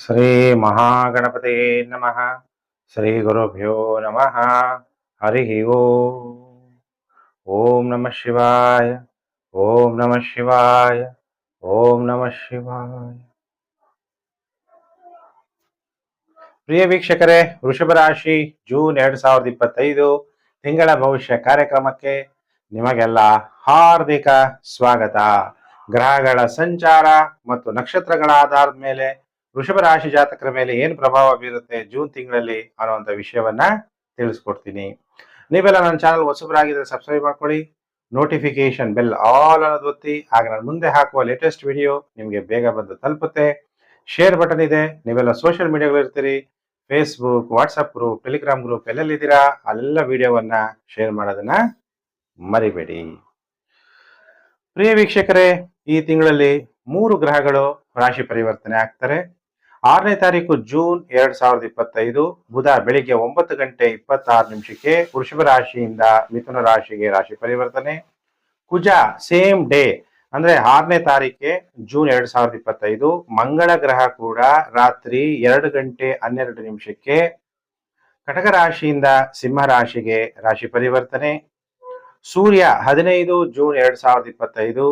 ಶ್ರೀ ಮಹಾಗಣಪತಿ ನಮಃ ಶ್ರೀ ಗುರುಭ್ಯೋ ನಮಃ ಹರಿ ಓಂ ನಮಃ ಶಿವಾಯ ಓಂ ನಮಃ ಶಿವಾಯ ಓಂ ನಮಃ ಶಿವಾಯ ಪ್ರಿಯ ವೀಕ್ಷಕರೇ, ವೃಷಭ ರಾಶಿ, ಜೂನ್ ಎರಡ್ ಸಾವಿರದ ಇಪ್ಪತ್ತೈದು ತಿಂಗಳ ಭವಿಷ್ಯ ಕಾರ್ಯಕ್ರಮಕ್ಕೆ ನಿಮಗೆಲ್ಲ ಹಾರ್ದಿಕ ಸ್ವಾಗತ. ಗ್ರಹಗಳ ಸಂಚಾರ ಮತ್ತು ನಕ್ಷತ್ರಗಳ ಆಧಾರದ ಮೇಲೆ ವೃಷಭ ರಾಶಿ ಜಾತಕರ ಮೇಲೆ ಏನು ಪ್ರಭಾವ ಬೀರುತ್ತೆ ಜೂನ್ ತಿಂಗಳಲ್ಲಿ ಅನ್ನುವಂಥ ವಿಷಯವನ್ನ ತಿಳಿಸ್ಕೊಡ್ತೀನಿ. ನೀವೆಲ್ಲ ನನ್ನ ಚಾನಲ್ ಹೊಸಬರಾಗಿದ್ರೆ ಸಬ್ಸ್ಕ್ರೈಬ್ ಮಾಡ್ಕೊಳ್ಳಿ. ನೋಟಿಫಿಕೇಶನ್ ಬೆಲ್ ಆಲ್ ಅನ್ನೋದು ಒತ್ತಿ. ಆಗ ನಾನು ಮುಂದೆ ಹಾಕುವ ಲೇಟೆಸ್ಟ್ ವಿಡಿಯೋ ನಿಮಗೆ ಬೇಗ ಬಂದು ತಲುಪುತ್ತೆ. ಶೇರ್ ಬಟನ್ ಇದೆ. ನೀವೆಲ್ಲ ಸೋಷಿಯಲ್ ಮೀಡಿಯಾಗಳು ಇರ್ತೀರಿ. Facebook WhatsApp group Telegram group ಎಲ್ಲೆಲ್ಲಿದ್ದೀರಾ ಅಲ್ಲೆಲ್ಲ ವಿಡಿಯೋವನ್ನ ಶೇರ್ ಮಾಡೋದನ್ನ ಮರಿಬೇಡಿ. ಪ್ರಿಯ ವೀಕ್ಷಕರೇ, ಈ ತಿಂಗಳಲ್ಲಿ ಮೂರು ಗ್ರಹಗಳು ರಾಶಿ ಪರಿವರ್ತನೆ ಆಗ್ತಾರೆ. ಆರನೇ ತಾರೀಕು ಜೂನ್ ಎರಡ್ ಸಾವಿರದ ಇಪ್ಪತ್ತೈದು ಬುಧ ಬೆಳಿಗ್ಗೆ ಒಂಬತ್ತು ಗಂಟೆ ಇಪ್ಪತ್ತಾರು ನಿಮಿಷಕ್ಕೆ ವೃಷಭ ರಾಶಿಯಿಂದ ಮಿಥುನ ರಾಶಿಗೆ ರಾಶಿ ಪರಿವರ್ತನೆ. ಕುಜ ಸೇಮ್ ಡೇ, ಅಂದ್ರೆ ಆರನೇ ತಾರೀಕೆ ಜೂನ್ ಎರಡ್ ಸಾವಿರದ ಇಪ್ಪತ್ತೈದು, ಮಂಗಳ ಗ್ರಹ ಕೂಡ ರಾತ್ರಿ ಎರಡು ಗಂಟೆ ಹನ್ನೆರಡು ನಿಮಿಷಕ್ಕೆ ಕಟಕ ರಾಶಿಯಿಂದ ಸಿಂಹ ರಾಶಿಗೆ ರಾಶಿ ಪರಿವರ್ತನೆ. ಸೂರ್ಯ ಹದಿನೈದು ಜೂನ್ ಎರಡ್ ಸಾವಿರದ ಇಪ್ಪತ್ತೈದು,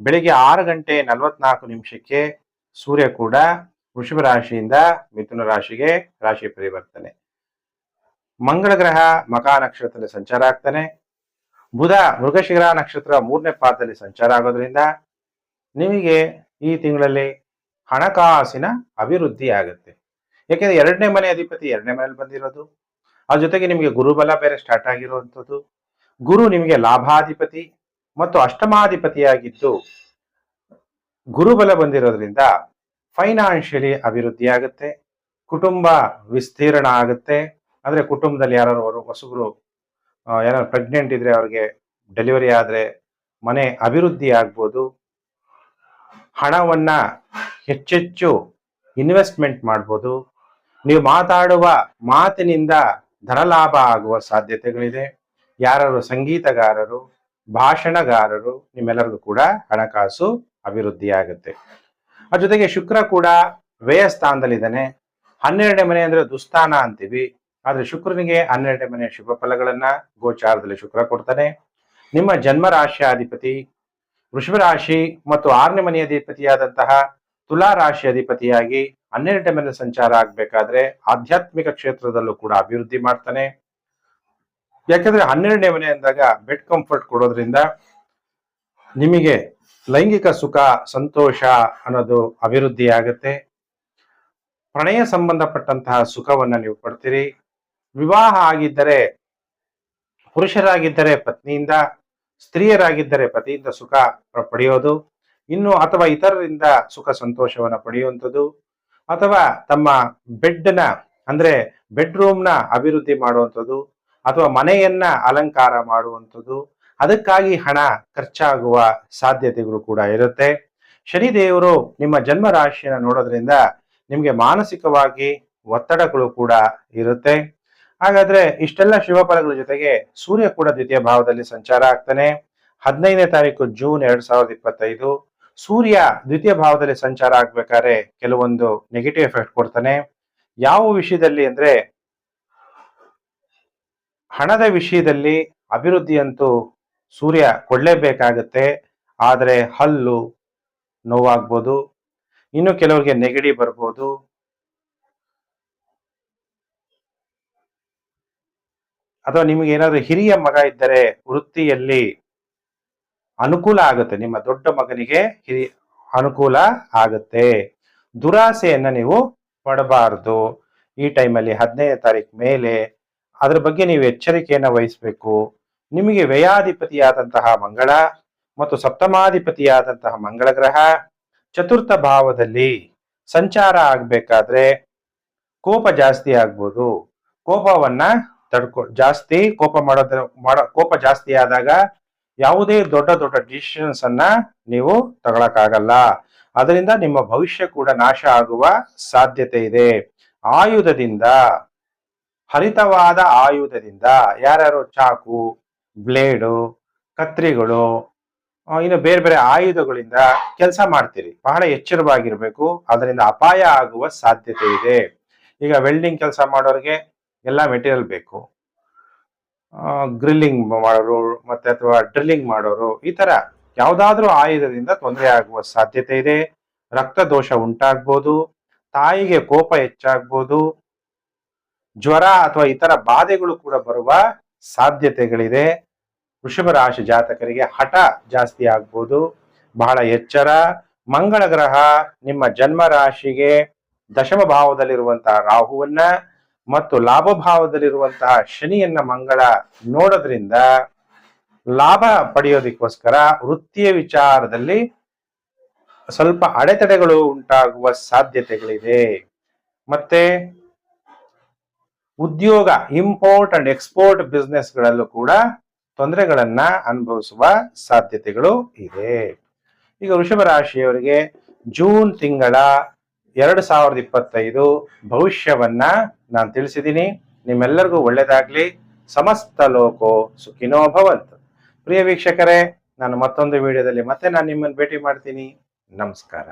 ಬೆಳಿಗ್ಗೆ ಆರು ಗಂಟೆ ನಲವತ್ನಾಲ್ಕು ನಿಮಿಷಕ್ಕೆ ಸೂರ್ಯ ಕೂಡ ವೃಷಭ ರಾಶಿಯಿಂದ ಮಿಥುನ ರಾಶಿಗೆ ರಾಶಿ ಪರಿವರ್ತನೆ ಮಂಗಳ ಗ್ರಹ ಮಕಾ ನಕ್ಷತ್ರದಲ್ಲಿ ಸಂಚಾರ ಆಗ್ತಾನೆ. ಬುಧ ಮೃಗಶಿರ ನಕ್ಷತ್ರ ಮೂರನೇ ಪಾದದಲ್ಲಿ ಸಂಚಾರ ಆಗೋದ್ರಿಂದ ನಿಮಗೆ ಈ ತಿಂಗಳಲ್ಲಿ ಹಣಕಾಸಿನ ಅಭಿವೃದ್ಧಿ ಆಗುತ್ತೆ. ಯಾಕೆಂದ್ರೆ ಎರಡನೇ ಮನೆ ಅಧಿಪತಿ ಎರಡನೇ ಮನೆಯಲ್ಲಿ ಬಂದಿರೋದು. ಅದ್ರ ಜೊತೆಗೆ ನಿಮಗೆ ಗುರುಬಲ ಬೇರೆ ಸ್ಟಾರ್ಟ್ ಆಗಿರುವಂಥದ್ದು. ಗುರು ನಿಮಗೆ ಲಾಭಾಧಿಪತಿ ಮತ್ತು ಅಷ್ಟಮಾಧಿಪತಿಯಾಗಿದ್ದು ಗುರುಬಲ ಬಂದಿರೋದ್ರಿಂದ ಫೈನಾನ್ಷಿಯಲಿ ಅಭಿವೃದ್ಧಿ ಆಗುತ್ತೆ ಕುಟುಂಬ ವಿಸ್ತೀರ್ಣ ಆಗುತ್ತೆ. ಅಂದರೆ ಕುಟುಂಬದಲ್ಲಿ ಯಾರು ಹೊಸಬ್ರು ಯಾರು ಪ್ರೆಗ್ನೆಂಟ್ ಇದ್ರೆ ಅವ್ರಿಗೆ ಡೆಲಿವರಿ ಆದರೆ ಮನೆ ಅಭಿವೃದ್ಧಿ ಆಗ್ಬೋದು. ಹಣವನ್ನು ಹೆಚ್ಚೆಚ್ಚು ಇನ್ವೆಸ್ಟ್ಮೆಂಟ್ ಮಾಡ್ಬೋದು. ನೀವು ಮಾತಾಡುವ ಮಾತಿನಿಂದ ಧನಲಾಭ ಆಗುವ ಸಾಧ್ಯತೆಗಳಿದೆ. ಯಾರು ಸಂಗೀತಗಾರರು, ಭಾಷಣಗಾರರು, ನಿಮ್ಮೆಲ್ಲರಿಗೂ ಕೂಡ ಹಣಕಾಸು ಅಭಿವೃದ್ಧಿ ಅದ್ರ ಜೊತೆಗೆ ಶುಕ್ರ ಕೂಡ ವ್ಯಯ ಸ್ಥಾನದಲ್ಲಿದ್ದಾನೆ. ಹನ್ನೆರಡನೇ ಮನೆ ಅಂದ್ರೆ ದುಸ್ಥಾನ ಅಂತೀವಿ. ಆದ್ರೆ ಶುಕ್ರನಿಗೆ ಹನ್ನೆರಡನೇ ಮನೆ ಶುಭ ಫಲಗಳನ್ನ ಗೋಚಾರದಲ್ಲಿ ಶುಕ್ರ ಕೊಡ್ತಾನೆ. ನಿಮ್ಮ ಜನ್ಮ ರಾಶಿಯ ಅಧಿಪತಿ ವೃಷಭ ರಾಶಿ ಮತ್ತು ಆರನೇ ಮನೆಯ ಅಧಿಪತಿಯಾದಂತಹ ತುಲಾ ರಾಶಿ ಅಧಿಪತಿಯಾಗಿ ಹನ್ನೆರಡನೇ ಮನೆ ಸಂಚಾರ ಆಗ್ಬೇಕಾದ್ರೆ ಆಧ್ಯಾತ್ಮಿಕ ಕ್ಷೇತ್ರದಲ್ಲೂ ಕೂಡ ಅಭಿವೃದ್ಧಿ ಮಾಡ್ತಾನೆ. ಯಾಕಂದ್ರೆ ಹನ್ನೆರಡನೇ ಮನೆ ಅಂದಾಗ ಬೆಡ್ ಕಂಫರ್ಟ್ ಕೊಡೋದ್ರಿಂದ ನಿಮಗೆ ಲೈಂಗಿಕ ಸುಖ, ಸಂತೋಷ ಅನ್ನೋದು ಅಭಿವೃದ್ಧಿ ಆಗುತ್ತೆ ಪ್ರಣಯ ಸಂಬಂಧಪಟ್ಟಂತಹ ಸುಖವನ್ನ ನೀವು ಪಡ್ತೀರಿ. ವಿವಾಹ ಆಗಿದ್ದರೆ ಪುರುಷರಾಗಿದ್ದರೆ ಪತ್ನಿಯಿಂದ, ಸ್ತ್ರೀಯರಾಗಿದ್ದರೆ ಪತಿಯಿಂದ ಸುಖ ಪಡೆಯೋದು. ಇನ್ನು ಅಥವಾ ಇತರರಿಂದ ಸುಖ ಸಂತೋಷವನ್ನ ಪಡೆಯುವಂಥದ್ದು. ಅಥವಾ ತಮ್ಮ ಬೆಡ್ನ, ಅಂದ್ರೆ ಬೆಡ್ರೂಮ್ನ ಅಭಿವೃದ್ಧಿ ಮಾಡುವಂಥದ್ದು. ಅಥವಾ ಮನೆಯನ್ನ ಅಲಂಕಾರ ಮಾಡುವಂಥದ್ದು. ಅದಕ್ಕಾಗಿ ಹಣ ಖರ್ಚಾಗುವ ಸಾಧ್ಯತೆಗಳು ಕೂಡ ಇರುತ್ತೆ. ಶನಿದೇವರು ನಿಮ್ಮ ಜನ್ಮ ರಾಶಿಯನ್ನು ನೋಡೋದ್ರಿಂದ ನಿಮಗೆ ಮಾನಸಿಕವಾಗಿ ಒತ್ತಡಗಳು ಕೂಡ ಇರುತ್ತೆ. ಹಾಗಾದ್ರೆ ಇಷ್ಟೆಲ್ಲ ಶುಭ ಫಲಗಳ ಜೊತೆಗೆ ಸೂರ್ಯ ಕೂಡ ದ್ವಿತೀಯ ಭಾವದಲ್ಲಿ ಸಂಚಾರ ಆಗ್ತಾನೆ. ಹದಿನೈದನೇ ತಾರೀಕು ಜೂನ್ ಎರಡ್ ಸಾವಿರದ ಇಪ್ಪತ್ತೈದು. ಸೂರ್ಯ ದ್ವಿತೀಯ ಭಾವದಲ್ಲಿ ಸಂಚಾರ ಆಗ್ಬೇಕಾದ್ರೆ ಕೆಲವೊಂದು ನೆಗೆಟಿವ್ ಎಫೆಕ್ಟ್ ಕೊಡ್ತಾನೆ. ಯಾವ ವಿಷಯದಲ್ಲಿ ಅಂದ್ರೆ ಹಣದ ವಿಷಯದಲ್ಲಿ ಅಭಿವೃದ್ಧಿ ಅಂತೂ ಸೂರ್ಯ ಕೊಡ್ಲೇಬೇಕಾಗತ್ತೆ ಆದರೆ ಹಲ್ಲು ನೋವಾಗ್ಬೋದು. ಇನ್ನು ಕೆಲವರಿಗೆ ನೆಗಡಿ ಬರ್ಬೋದು. ಅಥವಾ ನಿಮಗೆ ಏನಾದರೂ ಹಿರಿಯ ಮಗ ಇದ್ದರೆ ವೃತ್ತಿಯಲ್ಲಿ ಅನುಕೂಲ ಆಗುತ್ತೆ. ನಿಮ್ಮ ದೊಡ್ಡ ಮಗನಿಗೆ ಹಿರಿ, ಅನುಕೂಲ ಆಗುತ್ತೆ. ದುರಾಸೆಯನ್ನು ನೀವು ಪಡಬಾರದು. ಈ ಟೈಮಲ್ಲಿ ಹದಿನೈದನೇ ತಾರೀಕು ಮೇಲೆ ಅದ್ರ ಬಗ್ಗೆ ನೀವು ಎಚ್ಚರಿಕೆಯನ್ನು ವಹಿಸಬೇಕು. ನಿಮಗೆ ವ್ಯಯಾಧಿಪತಿಯಾದಂತಹ ಮಂಗಳ ಮತ್ತು ಸಪ್ತಮಾಧಿಪತಿಯಾದಂತಹ ಮಂಗಳ ಗ್ರಹ ಚತುರ್ಥ ಭಾವದಲ್ಲಿ ಸಂಚಾರ ಆಗ್ಬೇಕಾದ್ರೆ ಕೋಪ ಜಾಸ್ತಿ ಆಗ್ಬೋದು. ಕೋಪವನ್ನ ತಡ್ಕೊ, ಜಾಸ್ತಿ ಕೋಪ ಮಾಡೋದ್ರ, ಮಾಡೋ, ಕೋಪ ಜಾಸ್ತಿ ಆದಾಗ ಯಾವುದೇ ದೊಡ್ಡ ದೊಡ್ಡ ಡಿಸಿಷನ್ಸ್ ಅನ್ನ ನೀವು ತಗೊಳಕ್ಕಾಗಲ್ಲ. ಅದರಿಂದ ನಿಮ್ಮ ಭವಿಷ್ಯ ಕೂಡ ನಾಶ ಆಗುವ ಸಾಧ್ಯತೆ ಇದೆ. ಆಯುಧದಿಂದ, ಹರಿತವಾದ ಆಯುಧದಿಂದ ಯಾರ್ಯಾರು ಚಾಕು ಬ್ಲೇಡು, ಕತ್ರಿಗಳು ಇನ್ನು ಬೇರೆ ಬೇರೆ ಆಯುಧಗಳಿಂದ ಕೆಲಸ ಮಾಡ್ತೀರಿ. ಬಹಳ ಎಚ್ಚರವಾಗಿರ್ಬೇಕು. ಅದರಿಂದ ಅಪಾಯ ಆಗುವ ಸಾಧ್ಯತೆ ಇದೆ. ಈಗ ವೆಲ್ಡಿಂಗ್ ಕೆಲಸ ಮಾಡೋರಿಗೆ ಎಲ್ಲ ಮೆಟೀರಿಯಲ್ ಬೇಕು. ಗ್ರಿಲ್ಲಿಂಗ್ ಮಾಡೋರು ಮತ್ತೆ ಅಥವಾ ಡ್ರಿಲ್ಲಿಂಗ್ ಮಾಡೋರು ಈ ತರ ಯಾವುದಾದ್ರೂ ಆಯುಧದಿಂದ ತೊಂದರೆ ಆಗುವ ಸಾಧ್ಯತೆ ಇದೆ. ರಕ್ತ ದೋಷ ಉಂಟಾಗ್ಬೋದು. ತಾಯಿಗೆ ಕೋಪ ಹೆಚ್ಚಾಗ್ಬೋದು. ಜ್ವರ ಅಥವಾ ಇತರ ಬಾಧೆಗಳು ಕೂಡ ಬರುವ ಸಾಧ್ಯತೆಗಳಿದೆ. ವೃಷಭ ರಾಶಿ ಜಾತಕರಿಗೆ ಹಠ ಜಾಸ್ತಿ ಆಗ್ಬೋದು. ಬಹಳ ಎಚ್ಚರ. ಮಂಗಳ ಗ್ರಹ ನಿಮ್ಮ ಜನ್ಮ ರಾಶಿಗೆ ದಶಮ ಭಾವದಲ್ಲಿರುವಂತಹ ರಾಹುವನ್ನ ಮತ್ತು ಲಾಭ ಭಾವದಲ್ಲಿರುವಂತಹ ಶನಿಯನ್ನ ಮಂಗಳ ನೋಡೋದ್ರಿಂದ ಲಾಭ ಪಡೆಯೋದಕ್ಕೋಸ್ಕರ ವೃತ್ತಿಯ ವಿಚಾರದಲ್ಲಿ ಸ್ವಲ್ಪ ಅಡೆತಡೆಗಳು ಉಂಟಾಗುವ ಸಾಧ್ಯತೆಗಳಿದೆ. ಮತ್ತೆ ಉದ್ಯೋಗ ಇಂಪೋರ್ಟ್ ಅಂಡ್ ಎಕ್ಸ್ಪೋರ್ಟ್ ಬಿಸ್ನೆಸ್ಗಳಲ್ಲೂ ಕೂಡ ತೊಂದರೆಗಳನ್ನ ಅನುಭವಿಸುವ ಸಾಧ್ಯತೆಗಳು ಇದೆ. ಈಗ ವೃಷಭ ರಾಶಿಯವರಿಗೆ ಜೂನ್ ತಿಂಗಳ ಎರಡು ಸಾವಿರದ ಇಪ್ಪತ್ತೈದು ಭವಿಷ್ಯವನ್ನ ನಾನು ತಿಳಿಸಿದ್ದೀನಿ. ನಿಮ್ಮೆಲ್ಲರಿಗೂ ಒಳ್ಳೇದಾಗ್ಲಿ. ಸಮಸ್ತ ಲೋಕೋ ಸುಖಿನೋ ಭವಂತು. ಪ್ರಿಯ ವೀಕ್ಷಕರೇ, ನಾನು ಮತ್ತೊಂದು ವಿಡಿಯೋದಲ್ಲಿ ಮತ್ತೆ ನಾನು ನಿಮ್ಮನ್ನು ಭೇಟಿ ಮಾಡ್ತೀನಿ. ನಮಸ್ಕಾರ.